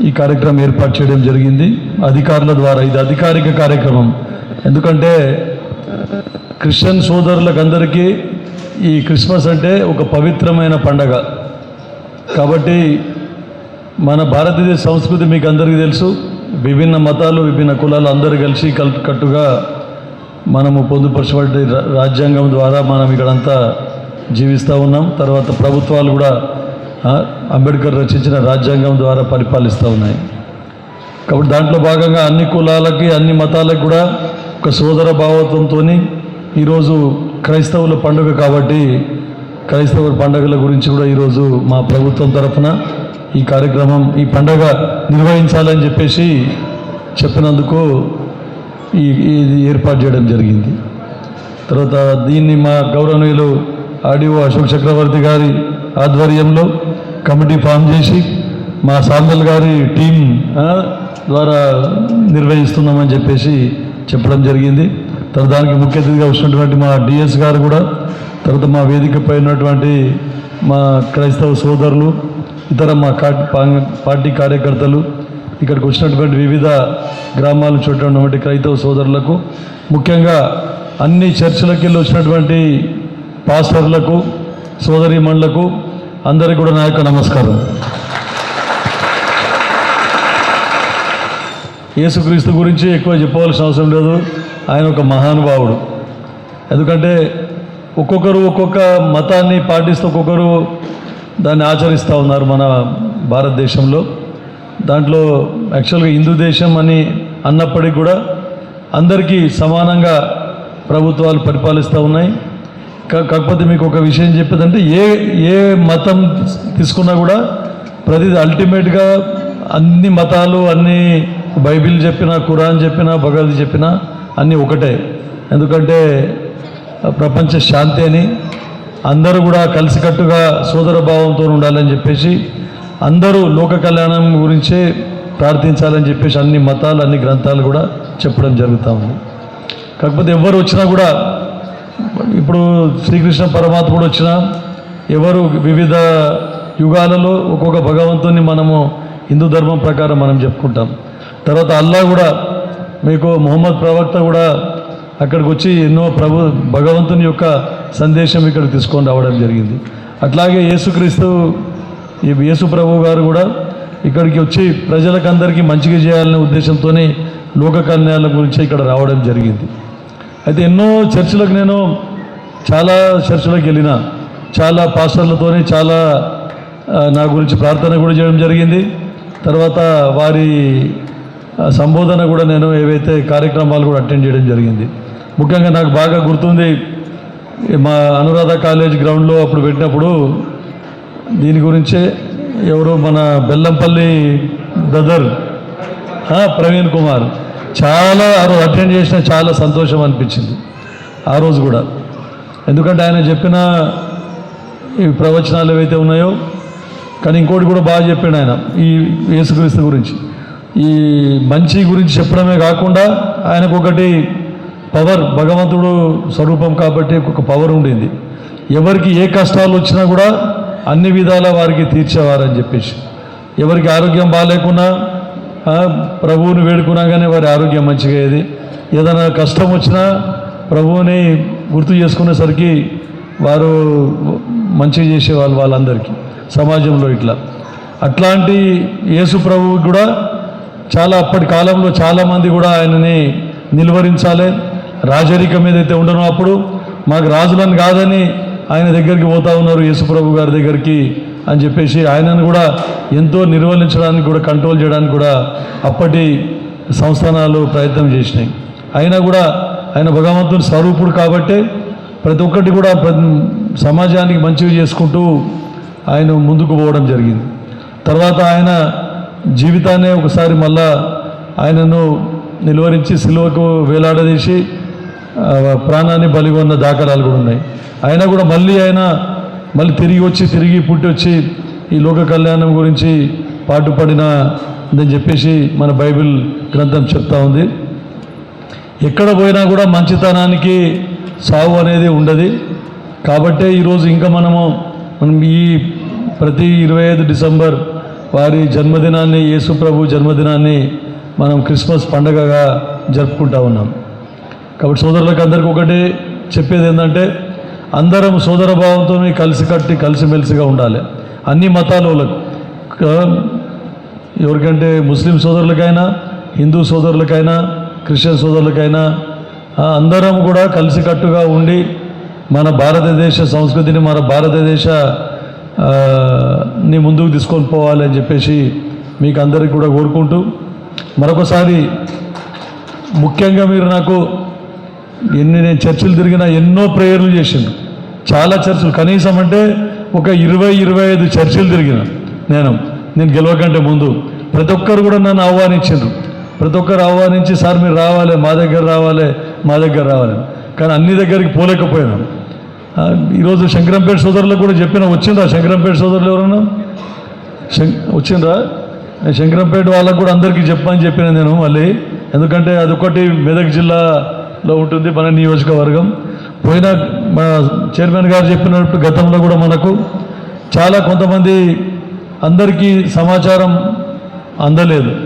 ఈ కార్యక్రమం ఏర్పాటు చేయడం జరిగింది. అధికారుల ద్వారా ఇది అధికారిక కార్యక్రమం. ఎందుకంటే క్రిస్టియన్ సోదరులకు అందరికీ ఈ క్రిస్మస్ అంటే ఒక పవిత్రమైన పండగ. కాబట్టి మన భారతదేశ సంస్కృతి మీకు అందరికీ తెలుసు. విభిన్న మతాలు విభిన్న కులాలు అందరూ కలిసి కల్ కట్టుగా మనము పొందుపరచబడి రాజ్యాంగం ద్వారా మనం ఇక్కడంతా జీవిస్తూ ఉన్నాం. తర్వాత ప్రభుత్వాలు కూడా అంబేద్కర్ రచించిన రాజ్యాంగం ద్వారా పరిపాలిస్తూ ఉన్నాయి. కాబట్టి దాంట్లో భాగంగా అన్ని కులాలకి అన్ని మతాలకు కూడా ఒక సోదర భావత్వంతో ఈరోజు క్రైస్తవుల పండుగ కాబట్టి క్రైస్తవ పండుగల గురించి కూడా ఈరోజు మా ప్రభుత్వం తరఫున ఈ కార్యక్రమం ఈ పండుగ నిర్వహించాలని చెప్పేసి చెప్పినందుకు ఈ ఇది ఏర్పాటు చేయడం జరిగింది. తర్వాత దీన్ని మా గౌరవనీయులు ఆడిఓ అశోక్ చక్రవర్తి గారి ఆధ్వర్యంలో కమిటీ ఫామ్ చేసి మా సాందల్ గారి టీం ద్వారా నిర్వహిస్తున్నామని చెప్పేసి చెప్పడం జరిగింది. తర్వాత దానికి ముఖ్య అతిథిగా వచ్చినటువంటి మా డిఎస్ గారు కూడా తర్వాత మా వేదికపై ఉన్నటువంటి మా క్రైస్తవ సోదరులు ఇతర మా పార్టీ కార్యకర్తలు ఇక్కడికి వచ్చినటువంటి వివిధ గ్రామాల చుట్టూ ఉన్నటువంటి క్రైస్తవ సోదరులకు ముఖ్యంగా అన్ని చర్చిలకి వెళ్ళి వచ్చినటువంటి పాస్టర్లకు సోదరిమణులకు అందరికీ కూడా నా యొక్క నమస్కారం. యేసుక్రీస్తు గురించి ఎక్కువ చెప్పవలసిన అవసరం లేదు. ఆయన ఒక మహానుభావుడు. ఎందుకంటే ఒక్కొక్కరు ఒక్కొక్క మతాన్ని పాటిస్తూ ఒక్కొక్కరు దాన్ని ఆచరిస్తూ ఉన్నారు మన భారతదేశంలో. దాంట్లో యాక్చువల్గా హిందూ దేశం అని అన్నప్పటికీ కూడా అందరికీ సమానంగా ప్రభుత్వాలు పరిపాలిస్తూ ఉన్నాయి. కాకపోతే మీకు ఒక విషయం చెప్పేదంటే ఏ ఏ మతం తీసుకున్నా కూడా ప్రతిది అల్టిమేట్గా అన్ని మతాలు అన్ని బైబిల్ చెప్పినా ఖురాన్ చెప్పినా భగవద్ చెప్పినా అన్నీ ఒకటే. ఎందుకంటే ప్రపంచ శాంతి అని అందరూ కూడా కలిసికట్టుగా సోదర భావంతో ఉండాలని చెప్పేసి అందరూ లోక కళ్యాణం గురించే ప్రార్థించాలని చెప్పేసి అన్ని మతాలు అన్ని గ్రంథాలు కూడా చెప్పడం జరుగుతూ ఉంది. కాకపోతే ఎవరు వచ్చినా కూడా ఇప్పుడు శ్రీకృష్ణ పరమాత్ముడు వచ్చిన ఎవరు వివిధ యుగాలలో ఒక్కొక్క భగవంతుని మనము హిందూ ధర్మం ప్రకారం మనం చెప్పుకుంటాం. తర్వాత అల్లా కూడా మీకు మొహమ్మద్ ప్రవక్త కూడా అక్కడికి వచ్చి ఎన్నో ప్రభు భగవంతుని యొక్క సందేశం ఇక్కడికి తీసుకొని రావడం జరిగింది. అట్లాగే యేసుక్రీస్తు ఈ యేసు ప్రభు గారు కూడా ఇక్కడికి వచ్చి ప్రజలకు అందరికీ మంచిగా చేయాలనే ఉద్దేశంతోనే లోక కన్యాల గురించి ఇక్కడ రావడం జరిగింది. అయితే ఎన్నో చర్చలకు నేను చాలా చర్చలకు వెళ్ళిన. చాలా పాస్టర్లతోనే చాలా నా గురించి ప్రార్థన కూడా చేయడం జరిగింది. తర్వాత వారి సంబోధన కూడా నేను ఏవైతే కార్యక్రమాలు కూడా అటెండ్ చేయడం జరిగింది. ముఖ్యంగా నాకు బాగా గుర్తుంది మా అనురాధ కాలేజ్ గ్రౌండ్లో అప్పుడు పెట్టినప్పుడు దీని గురించే ఎవరు మన బెల్లంపల్లి బ్రదర్ ప్రవీణ్ కుమార్ చాలా ఆ రోజు అటెండ్ చేసిన చాలా సంతోషం అనిపించింది. ఆ రోజు కూడా. ఎందుకంటే ఆయన చెప్పిన ఈ ప్రవచనాలు ఏవైతే ఉన్నాయో కానీ ఇంకోటి కూడా బాగా చెప్పాడు ఆయన ఈ యేసుక్రీస్తు గురించి. ఈ మంచి గురించి చెప్పడమే కాకుండా ఆయనకు ఒకటి పవర్ భగవంతుడు స్వరూపం కాబట్టి ఒక పవర్ ఉండింది. ఎవరికి ఏ కష్టాలు వచ్చినా కూడా అన్ని విధాల వారికి తీర్చేవారని చెప్పేసి. ఎవరికి ఆరోగ్యం బాగాలేకున్నా ప్రభువుని వేడుకున్నాగానే వారి ఆరోగ్యం మంచిగా అయ్యేది. ఏదైనా కష్టం వచ్చినా ప్రభువుని గుర్తు చేసుకునేసరికి వారు మంచిగా చేసేవాళ్ళు వాళ్ళందరికీ సమాజంలో ఇట్లా. అట్లాంటి యేసు ప్రభువు కూడా చాలా అప్పటి కాలంలో చాలామంది కూడా ఆయనని నిలువరించాలి. రాజరికం ఏదైతే ఉండనో అప్పుడు మాకు రాజులను కాదని ఆయన దగ్గరికి పోతా ఉన్నారు యేసుప్రభు గారి దగ్గరికి. అని చెప్పేసి ఆయనను కూడా ఎంతో నిర్వహించడానికి కూడా కంట్రోల్ చేయడానికి కూడా అప్పటి సంస్థానాలు ప్రయత్నం చేసినాయి. అయినా కూడా ఆయన భగవంతుని స్వరూపుడు కాబట్టి ప్రతి ఒక్కటి కూడా సమాజానికి మంచివి చేసుకుంటూ ఆయన ముందుకు పోవడం జరిగింది. తర్వాత ఆయన జీవితాన్నే ఒకసారి మళ్ళా ఆయనను నిలువరించి సిలువకు వేలాడదీసి ప్రాణాన్ని బలిగొన్న దాఖలాలు కూడా ఉన్నాయి. అయినా కూడా మళ్ళీ ఆయన మళ్ళీ తిరిగి వచ్చి తిరిగి పుట్టి వచ్చి ఈ లోక కళ్యాణం గురించి పాటుపడిన అని చెప్పేసి మన బైబిల్ గ్రంథం చెప్తా ఉంది. ఎక్కడ పోయినా కూడా మంచితనానికి సావు అనేది ఉండదు. కాబట్టే ఈరోజు ఇంకా మనము మనం ఈ ప్రతి ఇరవై ఐదు డిసెంబర్ వారి జన్మదినాన్ని యేసు ప్రభు జన్మదినాన్ని మనం క్రిస్మస్ పండగగా జరుపుకుంటా ఉన్నాం. కాబట్టి సోదరులకు అందరికీ ఒకటి చెప్పేది ఏంటంటే అందరం సోదర కలిసికట్టి కలిసి కట్టి కలిసిమెలిసిగా ఉండాలి. అన్ని మతాల వాళ్ళకు. ఎవరికంటే ముస్లిం సోదరులకైనా హిందూ సోదరులకైనా క్రిస్టియన్ సోదరులకైనా అందరం కూడా కలిసికట్టుగా ఉండి మన భారతదేశ సంస్కృతిని మన భారతదేశ ని ముందుకు తీసుకొని పోవాలి అని చెప్పేసి మీకు అందరికీ కూడా కోరుకుంటూ మరొకసారి ముఖ్యంగా మీరు నాకు ఎన్ని నేను చర్చలు తిరిగినా ఎన్నో ప్రేయర్లు చేసిండు చాలా చర్చలు. కనీసం అంటే ఒక ఇరవై ఇరవై ఐదు చర్చిలు తిరిగిన నేను. నేను గెలవకంటే ముందు. ప్రతి ఒక్కరు కూడా నన్ను ఆహ్వానించారు ప్రతి ఒక్కరు ఆహ్వానించి సార్ మీరు రావాలి మా దగ్గర రావాలి మా దగ్గర రావాలి కానీ అన్ని దగ్గరికి పోలేకపోయినాం. ఈరోజు శంకరంపేట సోదరులకు కూడా చెప్పిన వచ్చిందా శంకరంపేట సోదరులు ఎవరన్నా? శం- వచ్చిండ్రా. శంకరంపేట వాళ్ళకు కూడా అందరికీ చెప్పని చెప్పిన నేను మళ్ళీ. ఎందుకంటే అదొకటి మెదక్ జిల్లాలో ఉంటుంది మన నియోజకవర్గం. పోయిన మన చైర్మన్ గారు చెప్పినట్టు గతంలో కూడా మనకు చాలా కొంతమంది అందరికీ సమాచారం అందలేదు.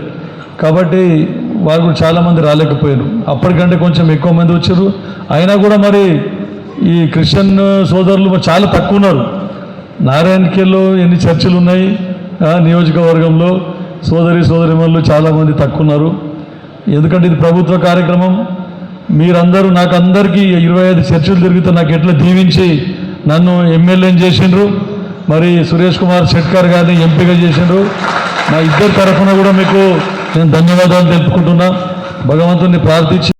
కాబట్టి వారు కూడా చాలామంది రాలేకపోయారు. అప్పటికంటే కొంచెం ఎక్కువ మంది వచ్చారు. అయినా కూడా మరి ఈ క్రిస్టియన్ సోదరులు చాలా తక్కువ ఉన్నారు. నారాయణకేలో ఎన్ని చర్చిలు ఉన్నాయి? నియోజకవర్గంలో సోదరి సోదరిమణులు చాలామంది తక్కువ ఉన్నారు. ఎందుకంటే ఇది ప్రభుత్వ కార్యక్రమం. మీరందరూ నాకు అందరికీ ఇరవై ఐదు చర్చలు తిరిగితే నాకు ఎట్లా దీవించి నన్ను ఎమ్మెల్యేని చేసిండ్రు మరి సురేష్ కుమార్ షెట్కర్ గారిని ఎంపీగా చేసిండ్రు. నా ఇద్దరి తరఫున కూడా మీకు నేను ధన్యవాదాలు తెలుపుకుంటున్నా. భగవంతుని ప్రార్థించి